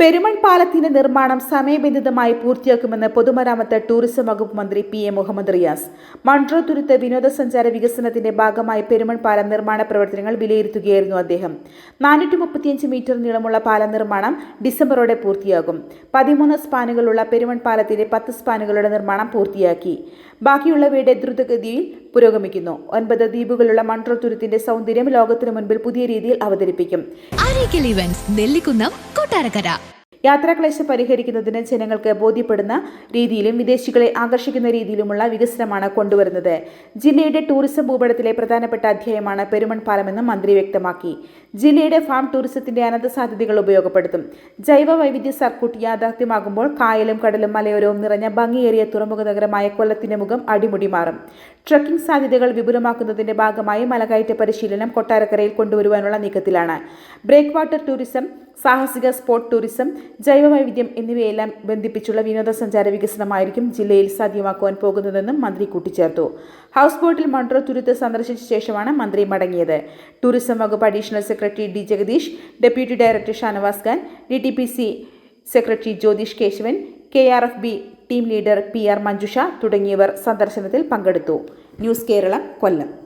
പെരുമൺ പാലത്തിന്റെ നിർമ്മാണം സമയബന്ധിതമായി പൂർത്തിയാക്കുമെന്ന് പൊതുമരാമത്ത് ടൂറിസം വകുപ്പ് മന്ത്രി P A Muhammad Riyas. Munroe തുരുത്ത് വിനോദസഞ്ചാര വികസനത്തിന്റെ ഭാഗമായി പെരുമൺ പാലം നിർമ്മാണ പ്രവർത്തനങ്ങൾ വിലയിരുത്തുകയായിരുന്നു അദ്ദേഹം. നാനൂറ്റി മുപ്പത്തിയഞ്ച് മീറ്റർ നീളമുള്ള പാലം നിർമ്മാണം ഡിസംബറോടെ പൂർത്തിയാകും. പതിമൂന്ന് സ്പാനുകളുള്ള പെരുമൺ പാലത്തിന്റെ പത്ത് സ്പാനുകളുടെ നിർമ്മാണം പൂർത്തിയാക്കി. ബാക്കിയുള്ളവയുടെ ദ്രുതഗതിയിൽ പുരോഗമിക്കുന്നു. ഒൻപത് ദ്വീപുകളുള്ള മൺട്രോ തുരുത്തിന്റെ സൗന്ദര്യം ലോകത്തിനു മുൻപിൽ പുതിയ രീതിയിൽ അവതരിപ്പിക്കും. കൊട്ടാരക്കര. യാത്രാക്ലേശം പരിഹരിക്കുന്നതിന് ജനങ്ങൾക്ക് ബോധ്യപ്പെടുന്ന രീതിയിലും വിദേശികളെ ആകർഷിക്കുന്ന രീതിയിലുമുള്ള വികസനമാണ് കൊണ്ടുവരുന്നത്. ജില്ലയുടെ ടൂറിസം ഭൂപടത്തിലെ പ്രധാനപ്പെട്ട അധ്യായമാണ് പെരുമൺ പാലമെന്ന് മന്ത്രി വ്യക്തമാക്കി. ജില്ലയുടെ ഫാം ടൂറിസത്തിന്റെ അനന്ത സാധ്യതകൾ ഉപയോഗപ്പെടുത്തും. ജൈവ വൈവിധ്യ സർക്യൂട്ട് യാഥാർത്ഥ്യമാകുമ്പോൾ കായലും കടലും മലയോരവും നിറഞ്ഞ ഭംഗിയേറിയ തുറമുഖ നഗരമായ കൊല്ലത്തിന്റെ മുഖം അടിമുടി മാറും. ട്രക്കിംഗ് സാധ്യതകൾ വിപുലമാക്കുന്നതിന്റെ ഭാഗമായി മലകയറ്റ പരിശീലനം കൊട്ടാരക്കരയിൽ കൊണ്ടുവരുവാനുള്ള നീക്കത്തിലാണ്. ബ്രേക്ക് വാട്ടർ ടൂറിസം സാഹസിക സ്പോർട്ട് ടൂറിസം ജൈവവൈവിധ്യം എന്നിവയെല്ലാം ബന്ധിപ്പിച്ചുള്ള വിനോദസഞ്ചാര വികസനമായിരിക്കും ജില്ലയിൽ സാധ്യമാക്കുവാൻ പോകുന്നതെന്നും മന്ത്രി കൂട്ടിച്ചേർത്തു. ഹൗസ് ബോട്ടിൽ മൺട്രോ തുരുത്ത് സന്ദർശിച്ച ശേഷമാണ് മന്ത്രി മടങ്ങിയത്. ടൂറിസം വകുപ്പ് additional secretary D Jagadeesh deputy director Shanavas Khan D T P C secretary Jyothish Kesavan K R F B team leader P R Manjusha തുടങ്ങിയവർ സന്ദർശനത്തിൽ പങ്കെടുത്തു. ന്യൂസ് കേരളം കൊല്ലം.